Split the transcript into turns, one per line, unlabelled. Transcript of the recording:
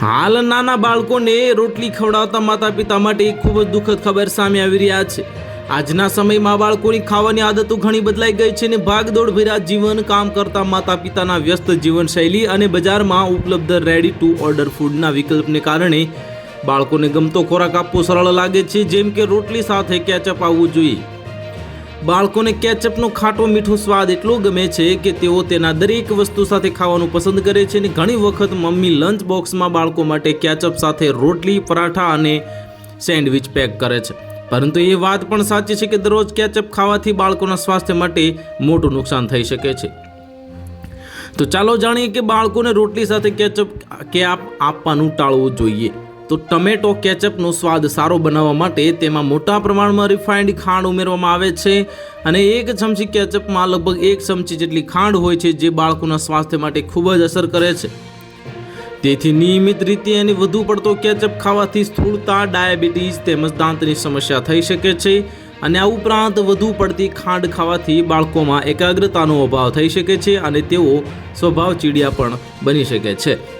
હાલ નાના બાળકોને રોટલી ખવડાવતા માતા પિતા માટે એક ખૂબ જ દુઃખદ ખબર સામે આવી રહ્યા છે. આજના સમયમાં બાળકોની ખાવાની આદતો ઘણી બદલાઈ ગઈ છે અને ભાગદોડ ભર્યા જીવન કામ કરતા માતા પિતાના વ્યસ્ત જીવનશૈલી અને બજારમાં ઉપલબ્ધ રેડી ટુ ઓર્ડર ફૂડના વિકલ્પને કારણે બાળકોને ગમતો ખોરાક આપવો સરળ લાગે છે, જેમ કે રોટલી સાથે કેચઅપ આવવું જોઈએ. બાળકોને કેચઅપનો ખાટો મીઠો સ્વાદ એટલો ગમે છે કે તેઓ તેના દરેક વસ્તુ સાથે ખાવાનું પસંદ કરે છે અને ઘણી વખત મમ્મી લંચ બોક્સમાં બાળકો માટે કેચઅપ સાથે રોટલી, પરાઠા અને સેન્ડવિચ પેક કરે છે. પરંતુ એ વાત પણ સાચી છે કે દરરોજ કેચઅપ ખાવાથી બાળકોના સ્વાસ્થ્ય માટે મોટું નુકસાન થઈ શકે છે. તો ચાલો જાણીએ કે બાળકોને રોટલી સાથે કેચઅપ કે આપ આપવાનું ટાળવું જોઈએ. તો ટમેટો, કેચઅપનો સ્વાદ સારો બનાવવા માટે તેમાં મોટા પ્રમાણમાં રિફાઇન્ડ ખાંડ ઉમેરવામાં આવે છે અને એક ચમચી કેચઅપમાં લગભગ એક ચમચી જેટલી ખાંડ હોય છે જે બાળકોના સ્વાસ્થ્ય માટે ખૂબ જ અસર કરે છે. તેથી નિયમિત રીતે અને વધુ પડતો કેચઅપ ખાવાથી સ્થૂળતા, ડાયાબિટીસ તેમજ દાંતની સમસ્યા થઈ શકે છે અને આ ઉપરાંત વધુ પડતી ખાંડ ખાવાથી બાળકોમાં એકાગ્રતાનો અભાવ થઈ શકે છે અને તેઓ સ્વભાવ ચીડિયા પણ બની શકે છે.